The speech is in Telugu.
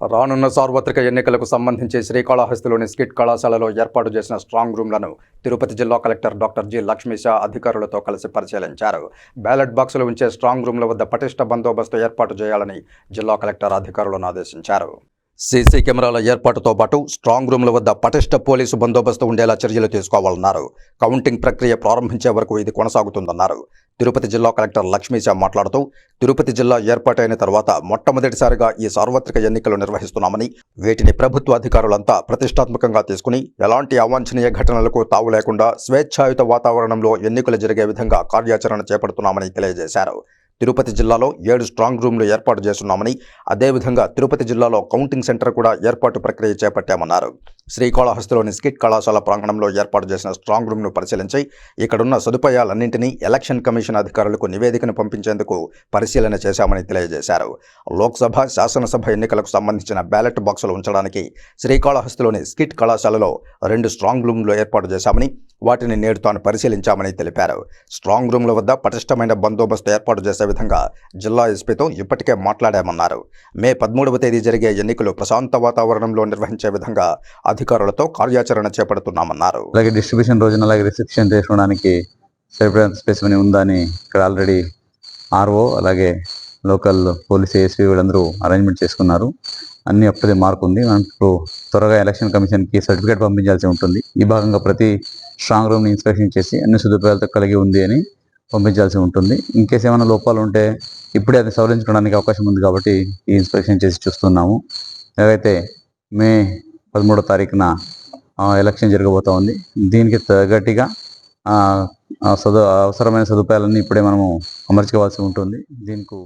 రానున్న సార్వత్రిక ఎన్నికలకు సంబంధించి శ్రీకాళహస్తిలోని స్కిట్ కళాశాలలో ఏర్పాటు చేసిన స్ట్రాంగ్ రూమ్లను తిరుపతి జిల్లా కలెక్టర్ డాక్టర్ జి లక్ష్మీషా అధికారులతో కలిసి పరిశీలించారు. బ్యాలెట్ బాక్సులు ఉంచే స్ట్రాంగ్ రూమ్ల వద్ద పటిష్ట బందోబస్తు ఏర్పాటు చేయాలని జిల్లా కలెక్టర్ అధికారులను ఆదేశించారు. సీసీ కెమెరాల ఏర్పాటుతో పాటు స్ట్రాంగ్ రూమ్ల వద్ద పటిష్ట పోలీసు బందోబస్తు ఉండేలా చర్యలు తీసుకోవాలన్నారు. కౌంటింగ్ ప్రక్రియ ప్రారంభించే వరకు ఇది కొనసాగుతుందన్నారు. తిరుపతి జిల్లా కలెక్టర్ లక్ష్మీశా మాట్లాడుతూ తిరుపతి జిల్లా ఏర్పాటైన తర్వాత మొట్టమొదటిసారిగా ఈ సార్వత్రిక ఎన్నికలు నిర్వహిస్తున్నామని వీటిని ప్రభుత్వ అధికారులంతా ప్రతిష్టాత్మకంగా తీసుకుని ఎలాంటి అవాంఛనీయ ఘటనలకు తావు లేకుండా స్వేచ్ఛాయుత వాతావరణంలో ఎన్నికలు జరిగే విధంగా కార్యాచరణ చేపడుతున్నామని తెలియజేశారు. తిరుపతి జిల్లాలో ఏడు స్ట్రాంగ్ రూమ్లు ఏర్పాటు చేస్తున్నామని అదేవిధంగా తిరుపతి జిల్లాలో కౌంటింగ్ సెంటర్ కూడా ఏర్పాటు ప్రక్రియ చేపట్టామన్నారు. శ్రీకాళహస్తిలోని స్కిట్ కళాశాల ప్రాంగణంలో ఏర్పాటు చేసిన స్ట్రాంగ్ రూమ్ను పరిశీలించి ఇక్కడున్న సదుపాయాలన్నింటినీ ఎలక్షన్ కమిషన్ అధికారులకు నివేదికను పంపించేందుకు పరిశీలన చేశామని తెలియజేశారు. లోక్సభ శాసనసభ ఎన్నికలకు సంబంధించిన బ్యాలెట్ బాక్సులు ఉంచడానికి శ్రీకాళహస్తిలోని స్కిట్ కళాశాలలో రెండు స్ట్రాంగ్ రూమ్లు ఏర్పాటు చేశామని వాటిని నేడు తాను పరిశీలించామని తెలిపారు. స్ట్రాంగ్ రూమ్ల వద్ద పటిష్టమైన బందోబస్తు ఏర్పాటు చేసే విధంగా జిల్లా ఎస్పీతో ఇప్పటికే మాట్లాడామన్నారు. మే పదమూడవ తేదీ జరిగే ఎన్నికలు ప్రశాంత వాతావరణంలో నిర్వహించే విధంగా అధికారులతో కార్యాచరణ చేపడుతున్నామన్నారు. అలాగే డిస్ట్రిబ్యూషన్ రోజున అలాగే రిసెప్షన్ చేసుకోవడానికి సరిపడినంత స్పేస్ అని ఉందని ఇక్కడ ఆల్రెడీ ఆర్ఓ అలాగే లోకల్ పోలీస్ ఏఎస్పీ వీళ్ళందరూ అరేంజ్మెంట్ చేసుకున్నారు. అన్ని అప్పుడే మార్క్ ఉంది. మనకు త్వరగా ఎలక్షన్ కమిషన్కి సర్టిఫికేట్ పంపించాల్సి ఉంటుంది. ఈ భాగంగా ప్రతి స్ట్రాంగ్ రూమ్ని ఇన్స్పెక్షన్ చేసి అన్ని సదుపాయాలతో కలిగి ఉంది అని పంపించాల్సి ఉంటుంది. ఇన్కేస్ ఏమైనా లోపాలు ఉంటే ఇప్పుడే అది సవరించుకోవడానికి అవకాశం ఉంది కాబట్టి ఈ ఇన్స్పెక్షన్ చేసి చూస్తున్నాము. ఎలాగైతే మే పదమూడో తారీఖున ఎలక్షన్ జరగబోతా ఉంది. దీనికి తగ్గట్టుగా సదు అవసరమైన సదుపాయాలన్నీ ఇప్పుడే మనము అమర్చుకోవాల్సి ఉంటుంది. దీనికి